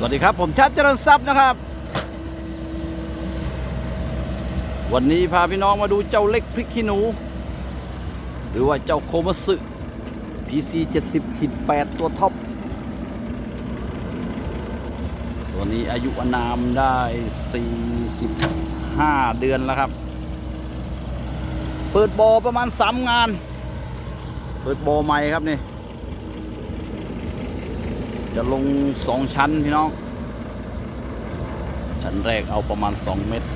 สวัสดีครับ ผมชัดเจริญทรัพย์นะครับ วันนี้พาพี่น้องมาดูเจ้าเล็กพริกขี้หนู หรือว่าเจ้าโคมัสึ PC 70ขีด8ตัวท็อป ตัวนี้อายุอนามได้ 45 เดือนแล้วครับ เปิดบอประมาณ 3 งาน เปิดบอใหม่ครับนี่ จะลงสองชั้นพี่น้อง ชั้นแรกเอาประมาณ 2 เมตร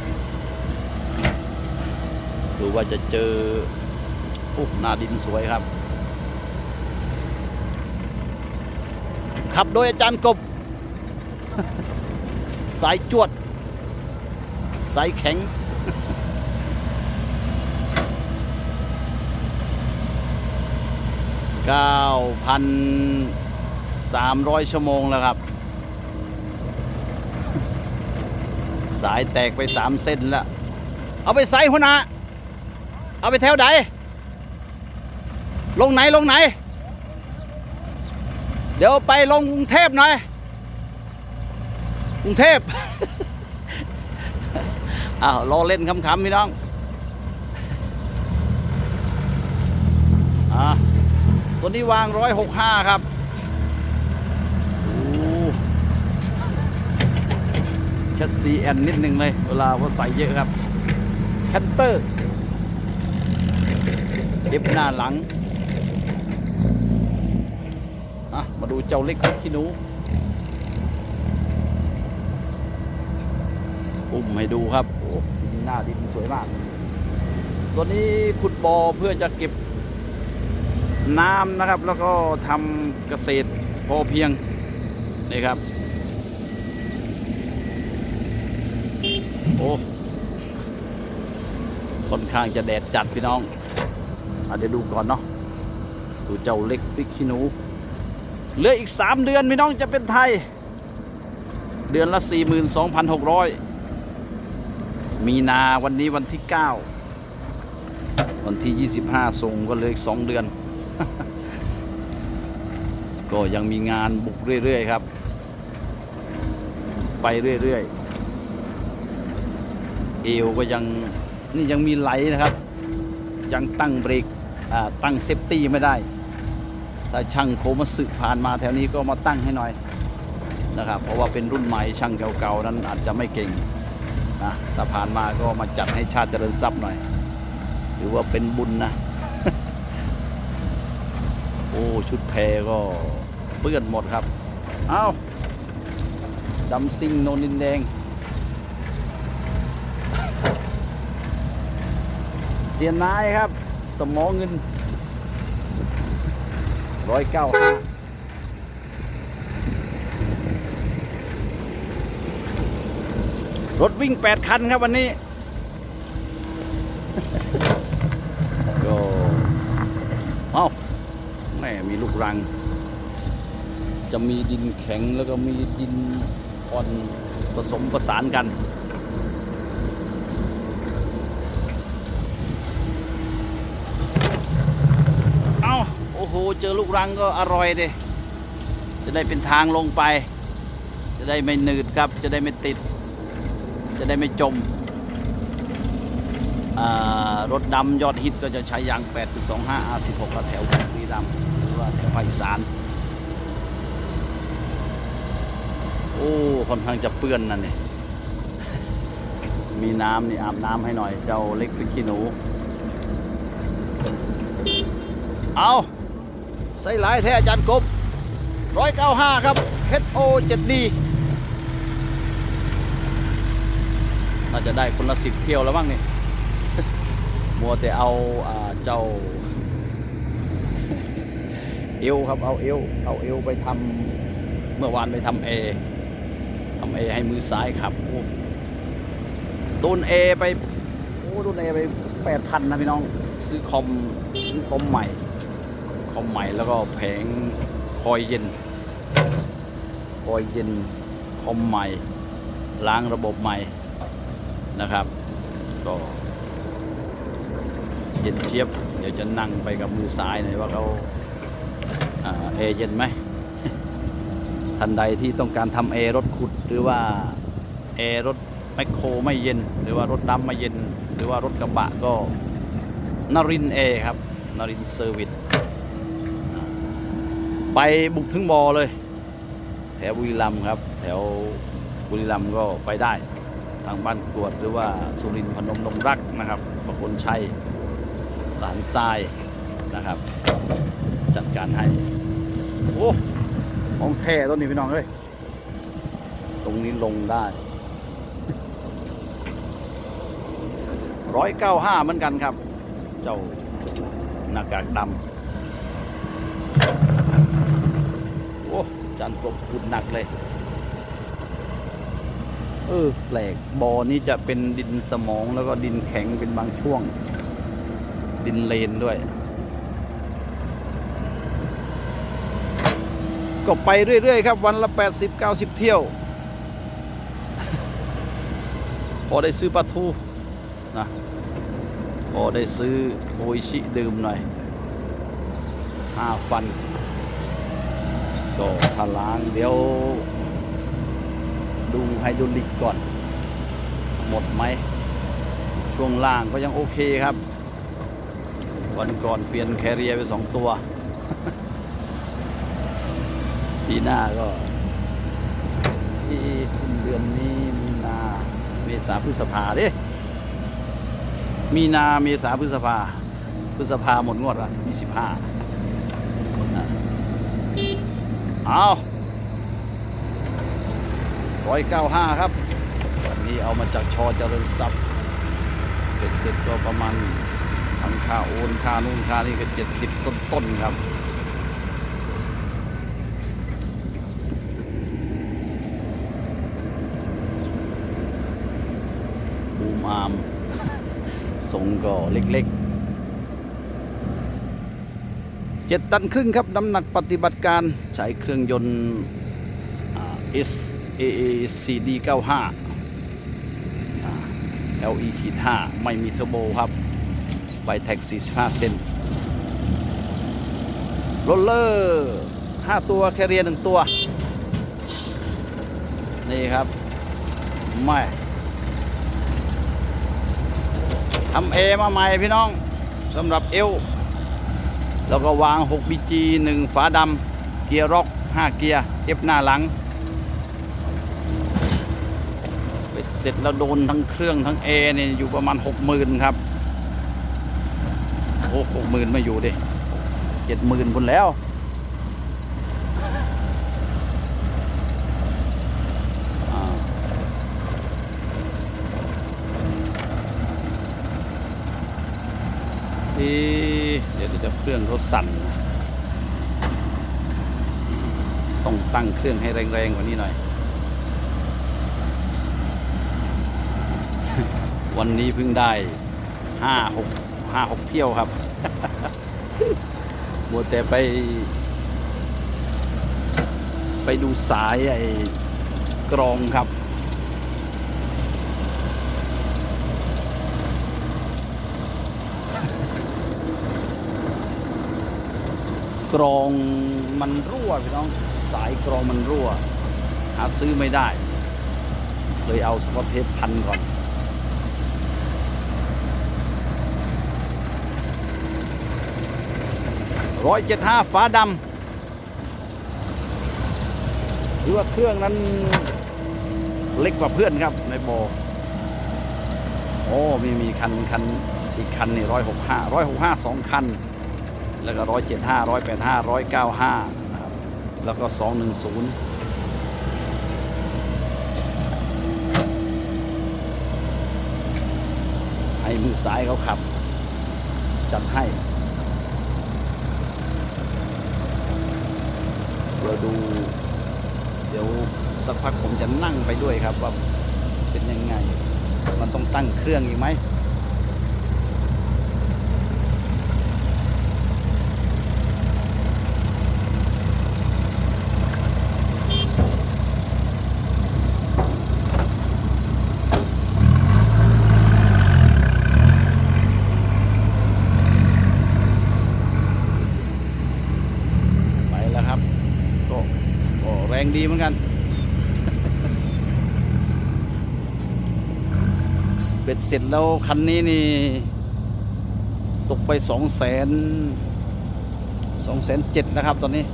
ดูว่าจะเจอโอ้หน้าดินสวยครับ ขับโดยอาจารย์กบ สายจวด สายแข็งเก้าพัน 300 ชั่วโมงแล้วครับ สายแตกไป 3 เส้นแล้ว เอาไปใส่หัวหน้าเอาไปแถวไหนลงไหนลงไหน เดี๋ยวไปลงกรุงเทพหน่อยกรุงเทพอ้าวรอเล่นคำๆพี่น้องอ่าตัวนี้วางร้อยหกห้าครับโอ้ ชัดซีแอนนิดนึงเลย เวลาว่าใส่เยอะครับแคนเตอร์เอฟหน้าหลังอะมาดูเจ้าเล็กขี้หนูอุ้มให้ดูครับ โอ้หน้าดินสวยมาก ตัวนี้ขุดบ่อเพื่อจะเก็บน้ำนะครับ แล้วก็ทำเกษตรพอเพียงนี่ครับ อ้ค่อนข้างจะแดดจัดพี่น้องอเดี๋ยวดูก่อนเนาะดูเจ้าเล็กพริกขี้หนูเหลืออีก 3 เดือนพี่น้องจะเป็นไทย เดือนละ 42,600 มีนาวันนี้วันที่ 9 วันที่ 25ส่งก็เหลยอีก 2 เดือน ก็ยังมีงานบุกเรื่อย ๆ ครับ ไปเรื่อย ๆ เอวก็ยังนี่ยังมีไหลนะครับ ยังตั้งเบรกตั้งเซฟตี้ไม่ได้ ถ้าช่างโคมาสึผ่านมาแถวนี้ก็มาตั้งให้หน่อยนะครับ เพราะว่าเป็นรุ่นใหม่ช่างเก่าๆนั้นอาจจะไม่เก่งนะถ้าผ่านมาก็มาจัดให้ชาติเจริญทรัพย์หน่อย ถือว่าเป็นบุญนะ โอ้ชุดแพรก็เปื้อนหมดครับ เอา้าดำซิงโนนินแดง สียนายครับ สมองเงินร้อยเก้าห้ารถวิ่ง 8 คันครับวันนี้ก็เอ้าแม่มีลูกรัง จะมีดินแข็งแล้วก็มีดินอ่อนผสมประสานกัน เอาโอ้โห เจอลูกรังก็อร่อยเดิจะได้เป็นทางลงไป จะได้ไม่หนืดครับ จะได้ไม่ติด จะได้ไม่จม รถดำยอดฮิตก็จะใช้ยาง 8.25 R16 แถวบุรีรัมย์หรือว่าแถวภาคอีสาน โอ้ค่อนข้างจะเปื้อนนั่นนี่มีน้ำนี่อาบน้ำให้หน่อยเจ้าเล็กพริกขี้หนู เอา ใส่หลายแท้อาจารย์กบ195ครับ HO 7D น่าจะได้คนละสิบเที่ยวแล้วบ้างนี่มัวแต่เอาเจ้า เอวครับเอาเอวเอาเอวไปทำเมื่อวานไปทำเอทำเอให้มือซ้ายครับโอ้โดนเอไปโอ้โดนเอไปแปดพันนะพี่น้อง ซื้อคอมซื้อคอมใหม่ คอมใหม่แล้วก็แผงคอยเย็น คอยเย็นคอมใหม่ ล้างระบบใหม่นะครับ ก็เย็นเทียบ เดี๋ยวจะนั่งไปกับมือซ้ายหน่อยว่าเขาอ่าเอเย็นไหมท่านใดที่ต้องการทำแอร์รถขุด หรือว่าแอร์รถแมคโครไม่เย็น หรือว่ารถดำไม่เย็น หรือว่ารถกระบะก็นรินแอร์ครับนรินเซอร์วิส ไปบุกถึงบอเลย แถวบุรีรัมย์ครับ แถวบุรีรัมย์ก็ไปได้ ทางบ้านกวดหรือว่าสุรินทร์พนมดงรักนะครับประคนชัยหลานทรายนะครับ จัดการให้ โอ้ของแค่ต้นนี้พี่น้องเอ้ยตรงนี้ลงได้ร้อยเก้าห้าเหมือนกันครับ เจ้าหน้ากากดำ โอ้จานกบขุดหนักเลย เออแปลกบอนี้จะเป็นดินสมองแล้วก็ดินแข็งเป็นบางช่วง ดินเลนด้วย ก็ไปเรื่อย ๆ ครับ วันละ 80 90 เที่ยว พอได้ซื้อปลาทูนะพอได้ซื้อโออิชิดื่มหน่อยห้าฟัน ก็ทาล้างเดี๋ยว ดูไฮดรอลิกก่อน หมดไหม ช่วงล่างก็ยังโอเคครับ วันก่อนเปลี่ยนแคเรียไปสองตัว ปีหน้าก็ที่สิ้นเดือนนี้มีนาเมษาพฤษภาเด้มีนาเมษาพฤษภาพฤษภาหมดงวดละ25นะ เอาร้อยเก้าห้าครับ วันนี้เอามาจากชอเจริญทรัพย์เสร็จเสร็จก็ประมาณทั้งค่าโอนค่านู่นค่านี่ก็เจ็ดสิบต้นๆครับบูมอามทรงก็เล็กๆ เจ็ดตันครึ่งครับน้ำหนักปฏิบัติการใช้เครื่องยนต์ S A A C D 95 L E ขีด5ไม่มีเทอร์โบครับไบแท็ก 45 เซนโรลเลอร์ 5 ตัว แคเรียร์1ตัว นี่ครับ ไม่ทำเอมาใหม่พี่น้องสำหรับเอว แล้วก็วาง 6BG 1 ฝาดำเกียร์ร็อก 5 เกียร์ F หน้าหลังเบ็ดเสร็จแล้วโดนทั้งเครื่องทั้งเอร์เนี่ยอยู่ประมาณ 60,000 ครับ โอ้หกหมื่นไม่อยู่ดิเจ็ดหมื่นคนแล้วอ่า เดี๋ยวเดี๋ยวเครื่องเขาสั่น ต้องตั้งเครื่องให้แรงๆกว่านี้หน่อย วันนี้เพิ่งได้ห้าหกห้าหกเที่ยวครับมัวแต่ไป ไปดูสายไอ้กรองครับ กรองมันรั่วพี่น้องสายกรองมันรั่ว หาซื้อไม่ได้เลยเอาสกอตเทปพันก่อนร้อยเจ็ดห้าฟ้าดำหรือว่าเครื่องนั้นเล็กกว่าเพื่อนครับในโบอโอ้มีมีคันคันอีกคันนี่ร้อยหกห้าร้อยหกห้าสองคัน แล้วก็ร้อยเจ็ดห้าร้อยแปดห้าร้อยเก้าห้านะครับแล้วก็สองหนึ่งศูนย์ให้มือซ้ายเขาขับ จัดให้เราดู เดี๋ยวสักพักผมจะนั่งไปด้วยครับว่าเป็นยังไง มันต้องตั้งเครื่องอีกไหม ไปแล้วครับ ก็ก็แรง งดีเหมือนกัน เบ็ดเส ร็จแล้วคันนี้นี่ตกไปสองแสนสองแสนเจ็ดนะครับตอนนี้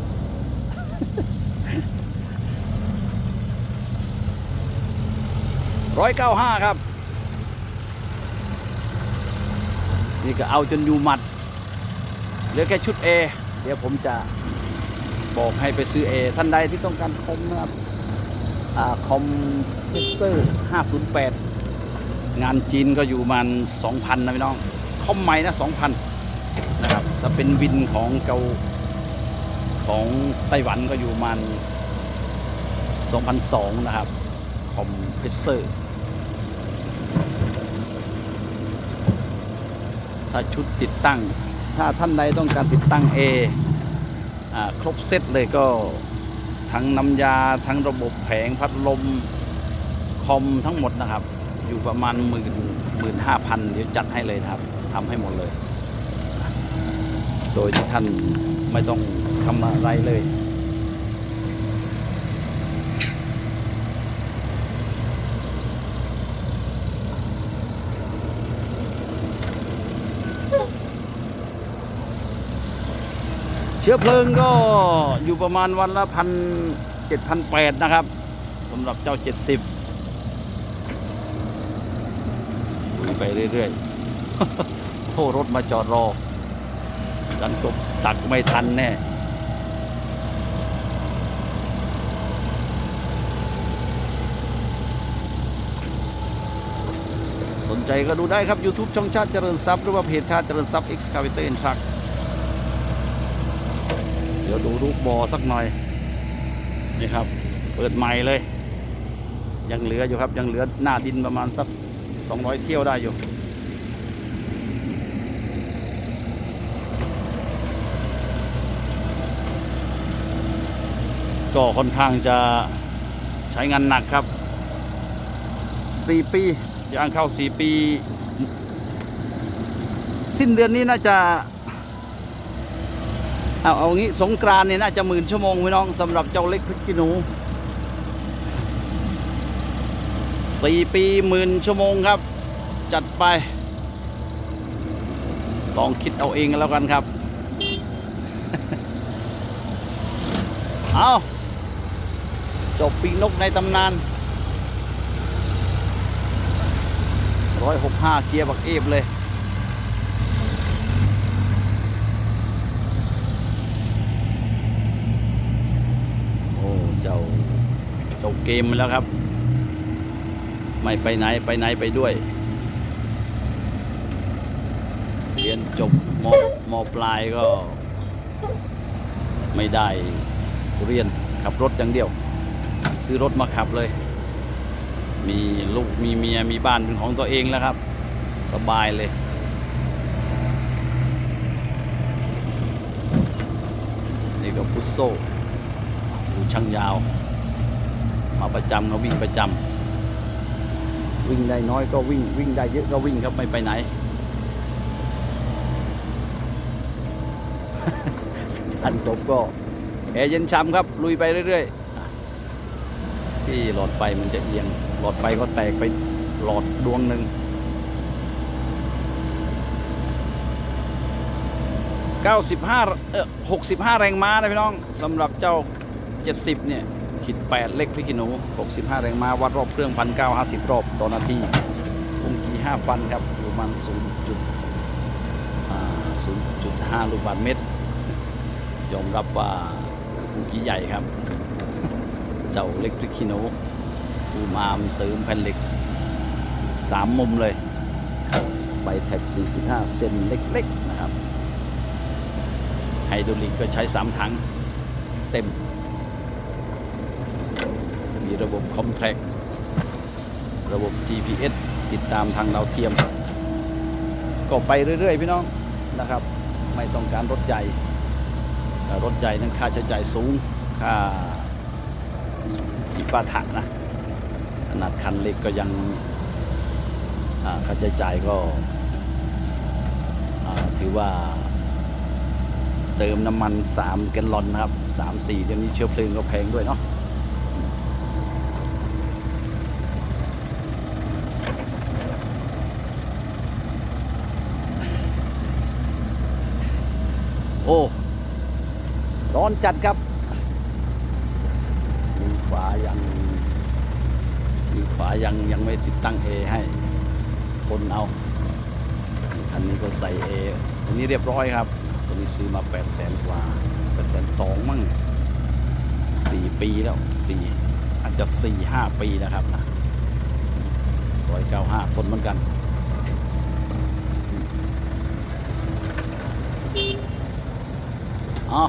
ร้อยเก้าห้าครับ นี่ก็เอาจนอยู่หมัด เหลือแค่ชุด A เดี๋ยวผมจะบอกให้ไปซื้อ A ท่านใดที่ต้องการคอมนะครับ อ่า คอมเพสเตอร์508 งานจีนก็อยู่ประมัน2,000นะพี่น้องคอมใหม่นะ2,000นะครับถ้าเป็นวินของเกาของไต้หวันก็อยู่ประมัน2,200นะครับ คอมเพรสเซอร์ ถ้าชุดติดตั้ง ถ้าท่านใดต้องการติดตั้ง A อ่าครบเซตเลยก็ทั้งน้ำยาทั้งระบบแผงพัดลม คอมทั้งหมดนะครับ อยู่ประมาณหมื่นหมื่นห้าพันเดี๋ยวจัดให้เลยครับทำให้หมดเลย โดยที่ท่านไม่ต้องทำอะไรเลยเชื้อเพลิงก็อยู่ประมาณวันละพันเจ็ดพันแปดนะครับสำหรับเจ้าเจ็ดสิบ ไปเรื่อยๆ โอ้รถมาจอดรอจันกบตักไม่ทันแน่สนใจก็ดูได้ครับ YouTube ช่องชาติเจริญทรัพย์หรือว่าเพจชาติเจริญทรัพย์ Excavator and Truck เดี๋ยวดูรูปบอสักหน่อย นี่ครับ เปิดใหม่เลย ยังเหลืออยู่ครับ ยังเหลือหน้าดินประมาณสัก 200 เที่ยวได้อยู่ก็ค่อนข้างจะใช้งานหนักครับ 4 ปีย่างเข้า 4 ปี สิ้นเดือนนี้น่าจะ เอาเอางี้สงกรานเนี่ยน่าจะหมื่นชั่วโมงพี่น้องสำหรับเจ้าเล็กพริกขี้หนู สี่ปีหมื่นชั่วโมงครับ จัดไป ลองคิดเอาเองกันแล้วกันครับ เอาจบปีนกในตำนานร้อยหกห้าเกียร์บักเอฟเลยโอ้เจ้าจบเกมมาแล้วครับ ไม่ไปไหนไปไหนไปด้วย เรียนจบมมปลายก็ ไม่ได้เรียนขับรถอย่างเดียว ซื้อรถมาขับเลย มีลูกมีเมียมีบ้านเป็นของตัวเองแล้วครับ สบายเลยนี่ก็ฟุตโซดูช่างยาว มาประจำก็วิ่งประจำ วิ่งได้น้อยก็วิ่งวิ่งได้เยอะก็วิ่งครับไม่ไปไหนอันจบก็แอร์เย็นช้ำครับ ลุยไปเรื่อยๆ ที่หลอดไฟมันจะเอียง หลอดไฟก็แตกไปหลอดดวงหนึ่ง95เอ่อ65 แรงม้านะพี่น้องสำหรับเจ้า 70 เนี่ย ขีด8เล็กพริกขี้หนู65 แรงม้าวัดรอบเครื่อง1,950รอบต่อนาทีพุ่งกี่5ฟันครับประมาณ0จุดอ่า0.5ลูกบาศก์เมตร ยอมรับว่าพุ่งกี่ใหญ่ครับ เจ้าเล็กพริกขี้หนูปูมามเสริมแผ่นเหล็ก3มุมเลยใบแท็ก 45 เซนเล็ก ๆ นะครับ ไฮดรอลิกก็ใช้ 3 ถังเต็ม ระบบคอมแทรกระบบ GPS ติดตามทางดาวเทียม ก็ไปเรื่อย ๆ พี่น้องนะครับ ไม่ต้องการรถใหญ่ รถใหญ่นั้นค่าใช้จ่ายสูง ค่าจิปาถะนะ ขนาดคันเล็กก็ยังค่าใช้จ่ายก็ถือว่าเติมน้ำมัน 3 แกลลอนนะครับ 3 4 เดี๋ยวนี้เชื้อเพลิงก็แพงด้วยเนาะ โอ้ ร้ อนจัดครับมือขวายังมือขวายังยังไม่ติดตั้งเอให้คนเอาคันนี้ก็ใส่เออันนี้เรียบร้อยครับ ตัวนี้ซื้อมา8 0 0แสนกว่า8 0 0 0สนสองมั่งสี่ปีแล้วสี่อาจจะสี่ห้าปีนะครับนะร้อยเก้าห้าทนเหมือนกันอ๋อ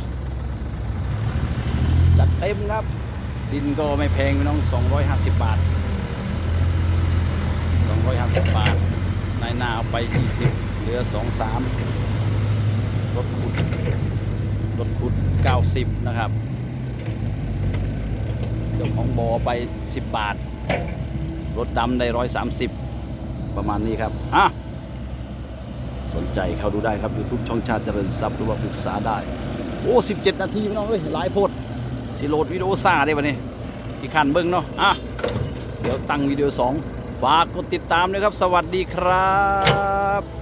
เต็มครับ ดินก็ไม่แพงพี่น้อง 250 บาท 250 บาท นายนาเอาไป 20 เหลือ 2 3รถขุดรถขุด 90 นะครับเจ้าของบอไป 10 บาท รถดำได้ 130 ประมาณนี้ครับอะสนใจเข้าดูได้ครับ YouTube ช่องชาติเจริญทรัพย์หรือว่าปรึกษาได้ โอ้ 17 นาทีพี่น้องเอ้ยหลายโพด สิโหลดวิดีโอซ่าได้ปะเนี่ยอีกขันเบิ้งเนาะอะเดี๋ยวตั้งวิดีโอ2ฝากกดติดตามด้วยครับ สวัสดีครับ